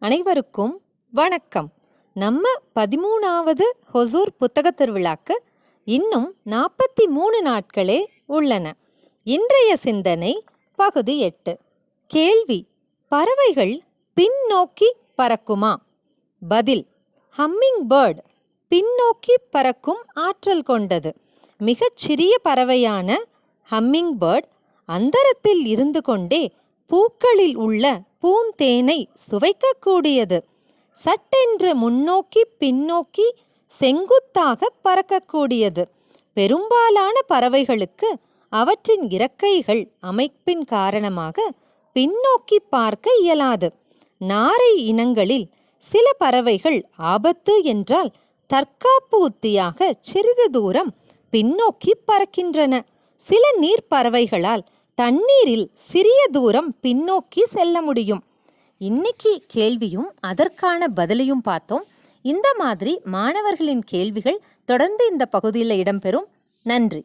அனைவருக்கும் வணக்கம். நம்ம பதிமூணாவது ஹொசூர் புத்தகத் திருவிழாக்கு இன்னும் நாற்பத்தி மூணு நாட்களே உள்ளன. இன்றைய சிந்தனை பகுதி எட்டு. கேள்வி பறவைகள் பின்னோக்கி பறக்குமா? பதில் ஹம்மிங் பேர்டு பின்னோக்கி பறக்கும் ஆற்றல் கொண்டது. மிகச்சிறிய பறவையான ஹம்மிங் பேர்ட் அந்தரத்தில் இருந்து கொண்டே பூக்களில் உள்ள பூந்தேனை சுவைக்கக்கூடியது. சட்டென்று முன்னோக்கி பின்னோக்கி செங்குத்தாக பறக்கக்கூடியது. பெரும்பாலான பறவைகளுக்கு அவற்றின் இறக்கைகள் அமைப்பின் காரணமாக பின்னோக்கி பார்க்க இயலாது. நாரை இனங்களில் சில பறவைகள் ஆபத்து என்றால் தற்காப்பு உத்தியாக சிறிது தூரம் பின்னோக்கி பறக்கின்றன. சில நீர்ப்பறவைகளால் தண்ணீரில் சிறிய தூரம் பின்னோக்கி செல்ல முடியும். இன்னைக்கு கேள்வியும் அதற்கான பதிலையும் பார்த்தோம். இந்த மாதிரி மாணவர்களின் கேள்விகள் தொடர்ந்து இந்த பகுதியில் இடம்பெறும். நன்றி.